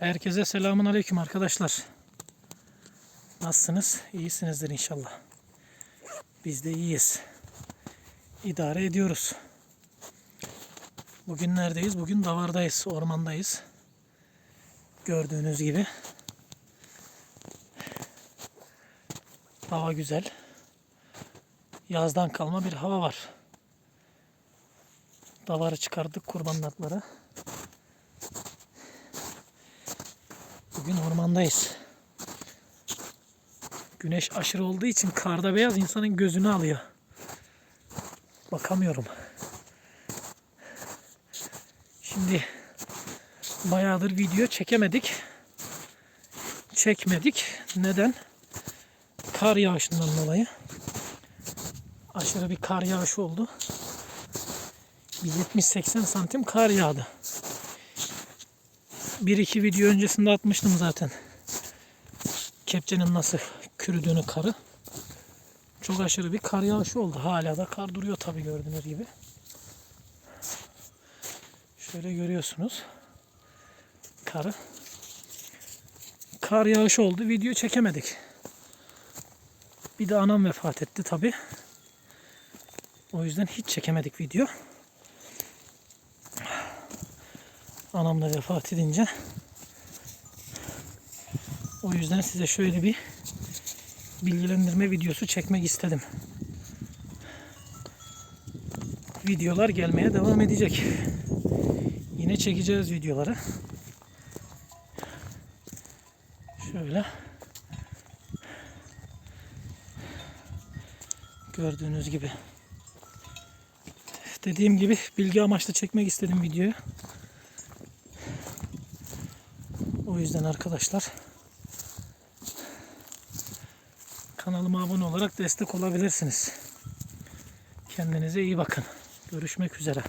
Herkese selamun aleyküm arkadaşlar. Nasılsınız? İyisinizdir inşallah. Biz de iyiyiz. İdare ediyoruz. Bugün neredeyiz? Bugün Davar'dayız, ormandayız. Gördüğünüz gibi. Hava güzel. Yazdan kalma bir hava var. Davarı çıkardık kurbanlıklara. Bugün ormandayız. Güneş aşırı olduğu için karda beyaz insanın gözünü alıyor. Bakamıyorum. Şimdi bayağıdır video çekemedik. Çekmedik. Neden? Kar yağışından dolayı. Aşırı bir kar yağışı oldu. Bir 70-80 santim kar yağdı. Bir iki video öncesinde atmıştım zaten. Kepçenin nasıl kürüdüğünü karı. Çok aşırı bir kar yağışı oldu. Hala da kar duruyor tabi gördüğünüz gibi. Şöyle görüyorsunuz. Karı. Kar yağışı oldu. Video çekemedik. Bir de anam vefat etti tabi. O yüzden hiç çekemedik video. Anam da vefat edince o yüzden size şöyle bir bilgilendirme videosu çekmek istedim. Videolar gelmeye devam edecek. Yine çekeceğiz videoları. Şöyle gördüğünüz gibi dediğim gibi bilgi amaçlı çekmek istedim videoyu. O yüzden arkadaşlar kanalıma abone olarak destek olabilirsiniz. Kendinize iyi bakın. Görüşmek üzere.